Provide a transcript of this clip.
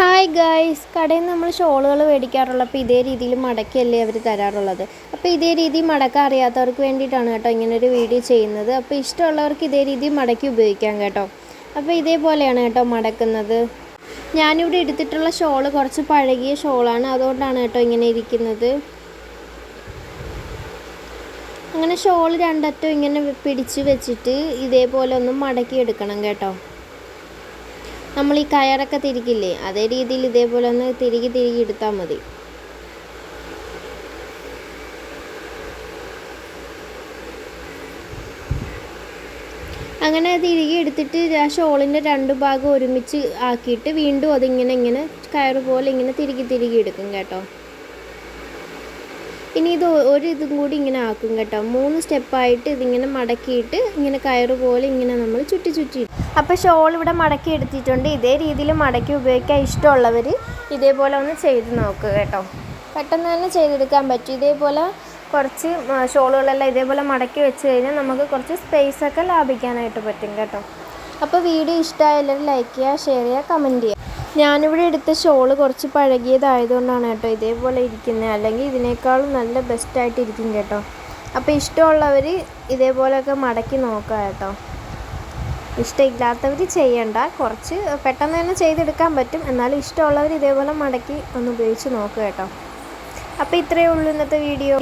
Hi guys കടയിൽ നമ്മൾ ഷോളുകൾ മേടിക്കാറുള്ള. അപ്പോൾ ഇതേ രീതിയിൽ മടക്കിയല്ലേ അവർ തരാറുള്ളത്. അപ്പോൾ ഇതേ രീതി മടക്ക അറിയാത്തവർക്ക് വേണ്ടിയിട്ടാണ് കേട്ടോ ഇങ്ങനൊരു വീഡിയോ ചെയ്യുന്നത്. അപ്പോൾ ഇഷ്ടമുള്ളവർക്ക് ഇതേ രീതി മടക്കി ഉപയോഗിക്കാം കേട്ടോ. അപ്പോൾ ഇതേപോലെയാണ് കേട്ടോ മടക്കുന്നത്. ഞാനിവിടെ എടുത്തിട്ടുള്ള ഷോൾ കുറച്ച് പഴകിയ ഷോളാണ്. അതുകൊണ്ടാണ് കേട്ടോ ഇങ്ങനെ ഇരിക്കുന്നത്. അങ്ങനെ ഷോൾ രണ്ടറ്റം ഇങ്ങനെ പിടിച്ച് വെച്ചിട്ട് ഇതേപോലെ ഒന്ന് മടക്കി എടുക്കണം കേട്ടോ. നമ്മൾ ഈ കയറൊക്കെ തിരിക്കില്ലേ? അതേ രീതിയിൽ ഇതേപോലെ ഒന്ന് തിരികെ തിരികെ എടുത്താൽ മതി. അങ്ങനെ തിരികെ എടുത്തിട്ട് ആ ഷോളിന്റെ രണ്ട് ഭാഗം ഒരുമിച്ച് ആക്കിയിട്ട് വീണ്ടും അതിങ്ങനെ ഇങ്ങനെ കയറ് പോലെ ഇങ്ങനെ തിരികെ തിരികെ എടുക്കും കേട്ടോ. ഇനി ഇത് ഒരു ഇതും കൂടി ഇങ്ങനെ ആക്കും കേട്ടോ. മൂന്ന് സ്റ്റെപ്പായിട്ട് ഇതിങ്ങനെ മടക്കിയിട്ട് ഇങ്ങനെ കയറ് പോലെ ഇങ്ങനെ നമ്മൾ ചുറ്റി ചുറ്റി അപ്പോൾ ഷോൾ ഇവിടെ മടക്കി എടുത്തിട്ടുണ്ട്. ഇതേ രീതിയിൽ മടക്കി ഉപയോഗിക്കാൻ ഇഷ്ടമുള്ളവർ ഇതേപോലെ ഒന്ന് ചെയ്ത് നോക്കുക കേട്ടോ. പെട്ടെന്ന് തന്നെ ചെയ്തെടുക്കാൻ പറ്റും. ഇതേപോലെ കുറച്ച് ഷോളുകളെല്ലാം ഇതേപോലെ മടക്കി വെച്ച് കഴിഞ്ഞാൽ നമുക്ക് കുറച്ച് സ്പേസ് ഒക്കെ ലാഭിക്കാനായിട്ട് പറ്റും കേട്ടോ. അപ്പോൾ വീഡിയോ ഇഷ്ടമായാലും ലൈക്ക് ചെയ്യുക ഷെയർ ചെയ്യുക കമന്റ് ചെയ്യുക. ഞാനിവിടെ എടുത്ത ഷോൾ കുറച്ച് പഴകിയതായതുകൊണ്ടാണ് കേട്ടോ ഇതേപോലെ ഇരിക്കുന്നത് അല്ലെങ്കിൽ ഇതിനേക്കാളും നല്ല ബെസ്റ്റായിട്ട് ഇരിക്കും കേട്ടോ. അപ്പോൾ ഇഷ്ടമുള്ളവർ ഇതേപോലെയൊക്കെ മടക്കി നോക്കുക കേട്ടോ. ഇഷ്ടമില്ലാത്തവർ ചെയ്യണ്ട. കുറച്ച് പെട്ടെന്ന് തന്നെ ചെയ്തെടുക്കാൻ പറ്റും. എന്നാലും ഇഷ്ടമുള്ളവർ ഇതേപോലെ മടക്കി ഒന്ന് ഉപയോഗിച്ച് നോക്കുക കേട്ടോ. അപ്പോൾ ഇത്രയേ ഉള്ളൂ ഇന്നത്തെ വീഡിയോ